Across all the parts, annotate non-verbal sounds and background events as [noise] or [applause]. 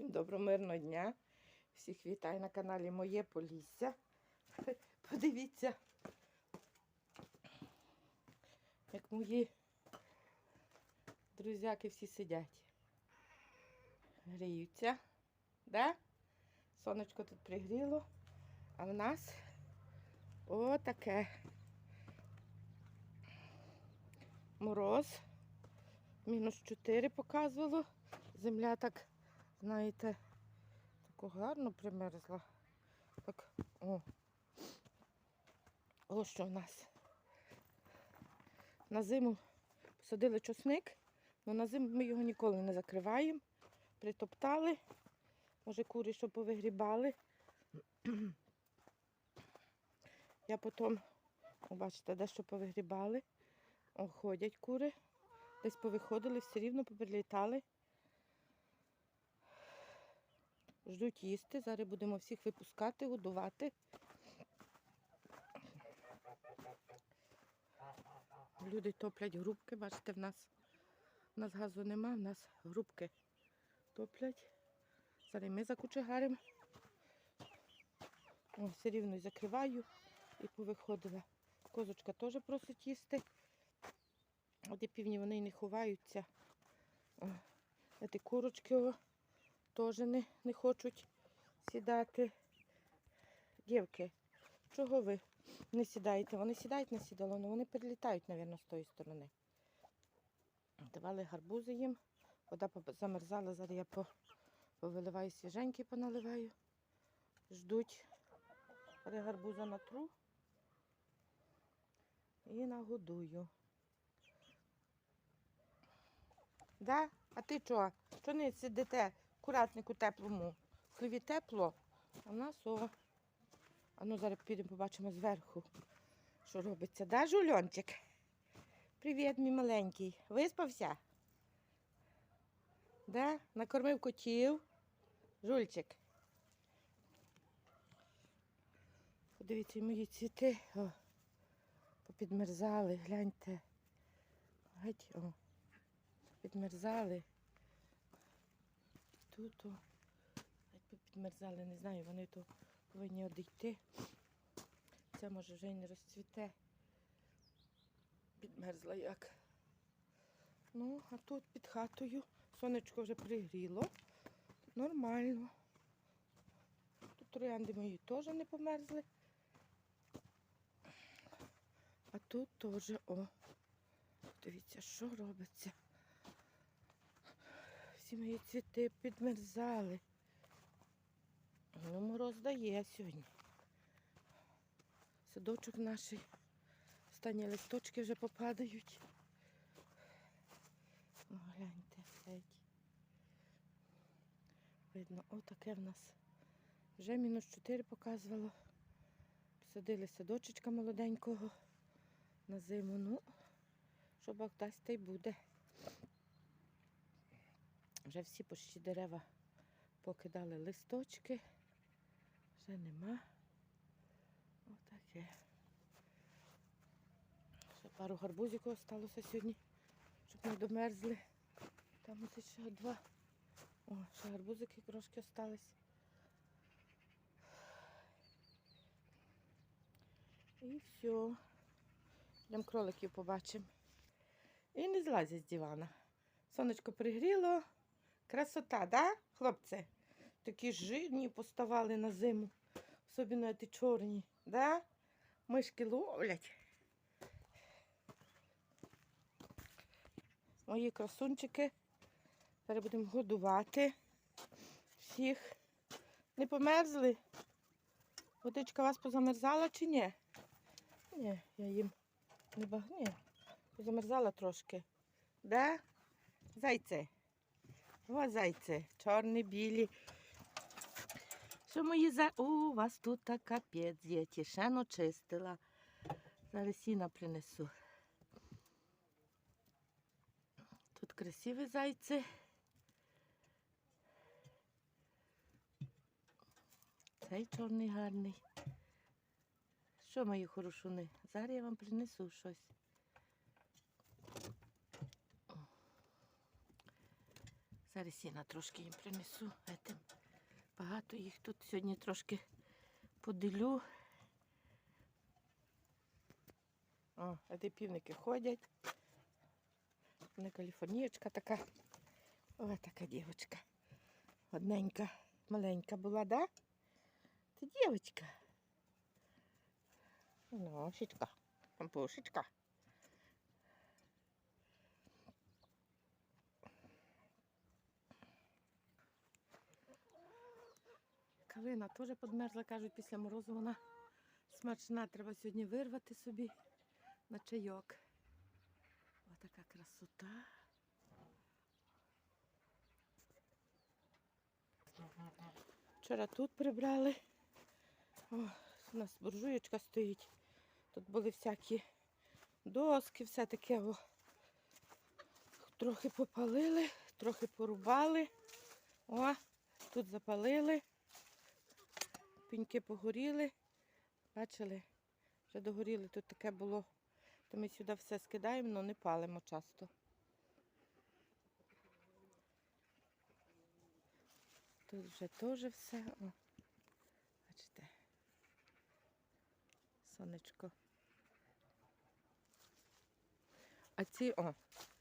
Всім доброго мирного дня. Всіх вітаю на каналі Моє Полісся. [laughs] Подивіться, як мої друзяки всі сидять. Гріються. Да? Сонечко тут пригріло, а в нас отаке. Мороз. Мінус 4 показувало. Земля так, знаєте, таку гарно примерзла. Так, о. Ось що в нас. На зиму посадили чосник, але на зиму ми його ніколи не закриваємо. Притоптали. Може, кури що повигрібали. Я потім, о, бачите, дещо повигрібали. О, ходять кури. Десь повиходили, все рівно поприлітали. Ждуть їсти. Зараз будемо всіх випускати, годувати. Люди топлять грубки, бачите, в нас, в нас газу нема, в нас грубки топлять. Зараз ми закучегаримо. Все рівно закриваю і повиходила. Козочка теж просить їсти. От і півні вони не ховаються. О, ті курочки теж не, не хочуть сідати. Дівки, чого ви не сідаєте? Вони сідають на сідало, але вони перелітають, мабуть, з тої сторони. Давали гарбузи їм. Вода замерзала, зараз я по- повиливаю свіженькі, поналиваю. Ждуть. Гарбуза натру і нагодую. Да? А ти що? Що не сидите в куратнику теплому? В хліві тепло, а в нас о. А ну зараз підемо побачимо зверху, що робиться. Да, Жульончик? Привіт, мій маленький. Виспався? Да? Накормив котів. Жульчик. Подивіться, мої цвіти. О, попідмерзали, гляньте. Геть, о підмерзали. Тут о, геть підмерзали, не знаю, вони то повинні одійти. Це може вже й не розцвіте. Підмерзла як. Ну, а тут під хатою сонечко вже пригріло. Нормально. Тут троянди мої теж не померзли. А тут теж, о, дивіться, що робиться. Всі мої цвіти підмерзали. Ну, мороз дає сьогодні. Садочок наш. Останні листочки вже попадають. О, гляньте, геть. Видно, отаке в нас. Вже мінус 4 показувало. Посадили садочечка молоденького на зиму. Ну, що Бог дасть, та й буде. Вже всі почти дерева покидали листочки. Вже нема. Отаке. Ще пару гарбузиків залишилося сьогодні, щоб не домерзли. Там ось ще два. О, ще гарбузики трошки залишились. І все. Йдемо кроликів побачимо. І не злазять з дивана. Сонечко пригріло. Красота, да, хлопці? Такі жирні поставали на зиму. Особливо ті чорні, да? Мишки ловлять. Мої красунчики. Зараз будемо годувати всіх. Не померзли? Водичка вас позамерзала чи ні? Ні, я їм не багні. Позамерзала трошки. Да? Зайце. О, зайце, чорні, білі. Що мої за... У вас тут та капець є. Тішену чистила. Зараз сіна принесу. Тут красиві зайці. Цей чорний гарний. Що, мої хорошуни? Зараз я вам принесу щось. Зараз сіна трошки їм принесу. Багато їх тут сьогодні трошки поділю. О, а де півники ходять. Вона каліфорнієчка така. О, така дівчинка. Одненька, маленька була, да? Ти дівчинка. Носічка, пампушечка. Калина теж подмерзла, кажуть, після морозу вона смачна. Треба сьогодні вирвати собі на чайок. Отака красота. Вчора тут прибрали. О, у нас буржуєчка стоїть. Тут були всякі доски, все таке. О. Трохи попалили, трохи порубали. О, тут запалили. Піньки погоріли. Бачили? Вже догоріли. Тут таке було. То ми сюди все скидаємо, але не палимо часто. Тут вже теж все. О, бачите. Сонечко. А ці, о,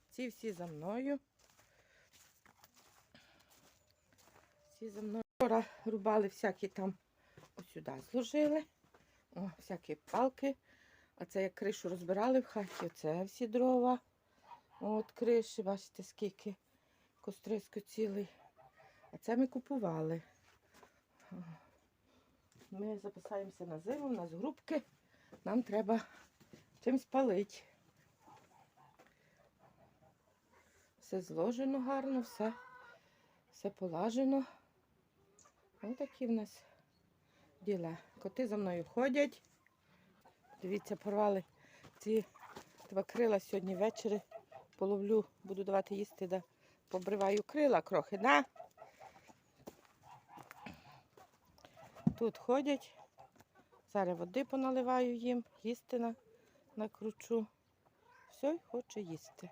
ці всі за мною. Всі за мною. Вчора рубали всякі там сюди зложили. О, всякі палки. А це як кришу розбирали в хаті, оце всі дрова. От криші, бачите, скільки кострисько цілий. А це ми купували. Ми записаємося на зиму, у нас грубки. Нам треба чимось палити. Все зложено гарно, все, все полажено. Ось такі в нас діла. Коти за мною ходять. Дивіться, порвали ці два крила сьогодні ввечері. Половлю, буду давати їсти, да побриваю крила крохи, да? Тут ходять. Зараз води поналиваю їм, їсти на, накручу. Все, хоче їсти.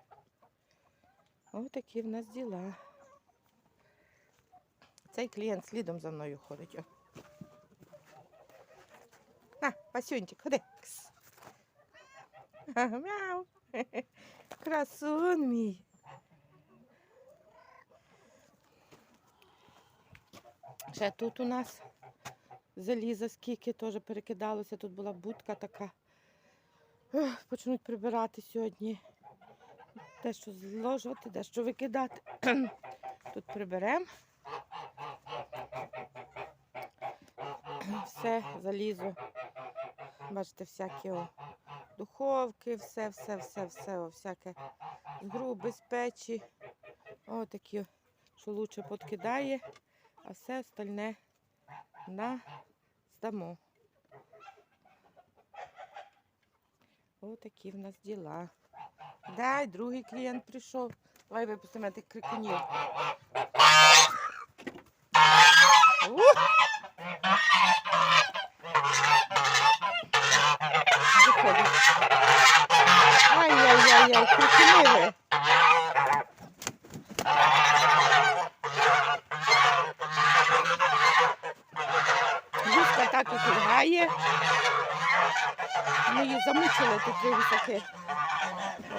Ось такі в нас діла. Цей клієнт слідом за мною ходить. На, Пасюнчик, ходи. Мяу. Красун мій. Ще тут у нас заліза скільки теж перекидалося. Тут була будка така. Почнуть прибирати сьогодні. Дещо зложувати, дещо викидати. [clears throat] Тут приберемо. Все залізо. Бачите, всякі о, духовки, все, все, все, все, о, всяке з груби, з печі. О, такі, що лучше подкидає, а все остальне на здамо. Такі в нас діла. Дай, другий клієнт прийшов. Давай випустимо тих крикунів. Виходить. Ай-яй-яй-яй, крикуни ви. Люська так і кульгає. Ми її замучили тут три високи.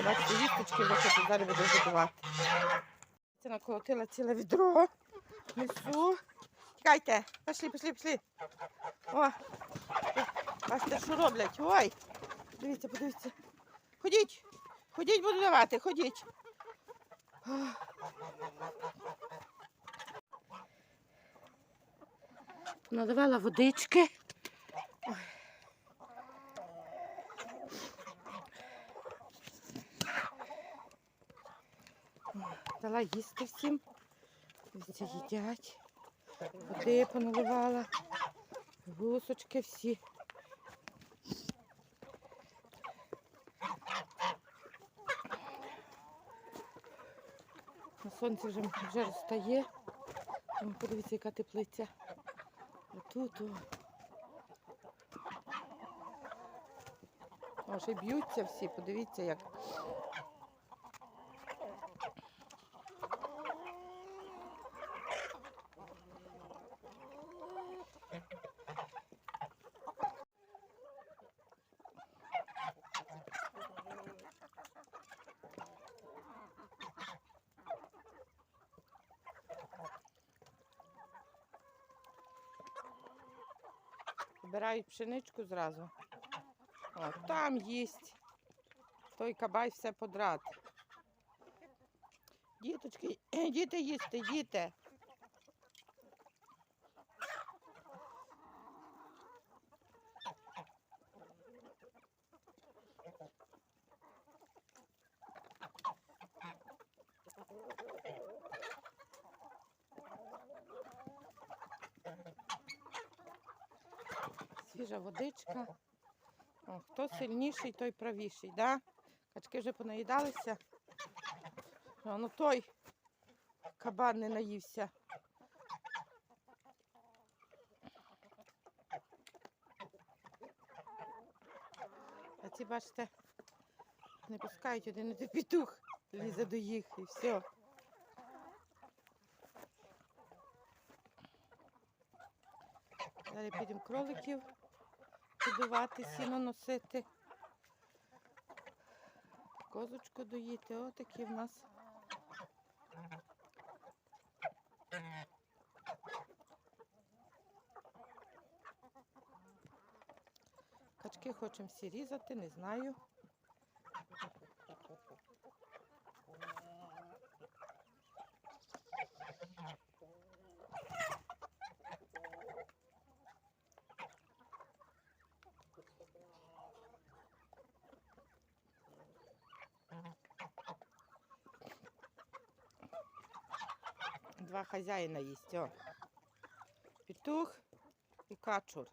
Бачите, їсточки високі, зараз буду годувати. Це наколотила ціле відро. Несу. Чекайте, пішли, пішли, пішли. О, бачите, що роблять. Ой, дивіться, подивіться. Ходіть, ходіть, буду давати, ходіть. Надавала водички. Дала їсти всім. Дивіться, їдять. Води поналивала. Гусочки всі. На сонці вже, вже розстає. Подивіться, яка теплиця. А тут о. О, ще б'ються всі, подивіться, як. Збирають пшеничку зразу. О, там їсть. Той кабай все подрад. Діточки, [clears throat] діти їсти, діти. Свіжа водичка. О, хто сильніший, той правіший, да? Качки вже понаїдалися. А ну той кабан не наївся. А ці, бачите, не пускають один і петух, лізе до їх і все. Далі підемо кроликів годувати, сіно носити. Козочку доїти. Отакі в нас. Качки хочемо всі різати, не знаю. Два хазяїна їсть. О. Петух і качур.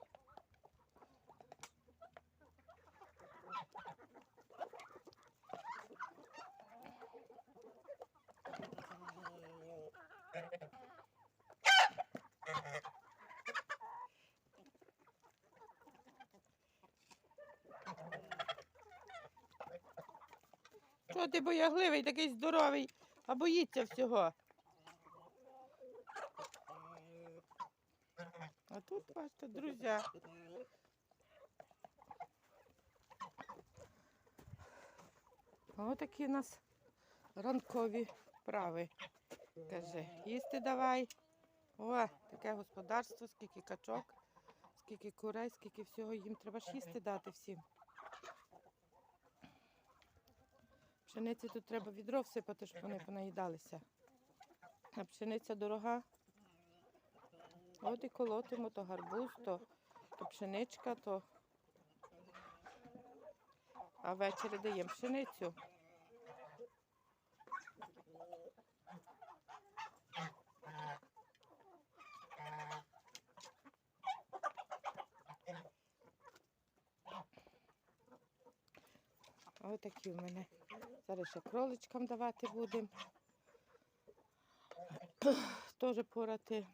Чого ти боягливий, такий здоровий, а боїться всього? А тут, бачите, друзі. Отакі у нас ранкові вправи. Каже, їсти давай. О, таке господарство, скільки качок, скільки курей, скільки всього їм треба ж їсти дати всім. Пшениці тут треба відро всипати, щоб вони понаїдалися. А пшениця дорога. От і колотимо то гарбуз, то, то пшеничка, то. А ввечері даємо пшеницю. Ось такі в мене. Зараз ще кроличкам давати будемо. Теж порати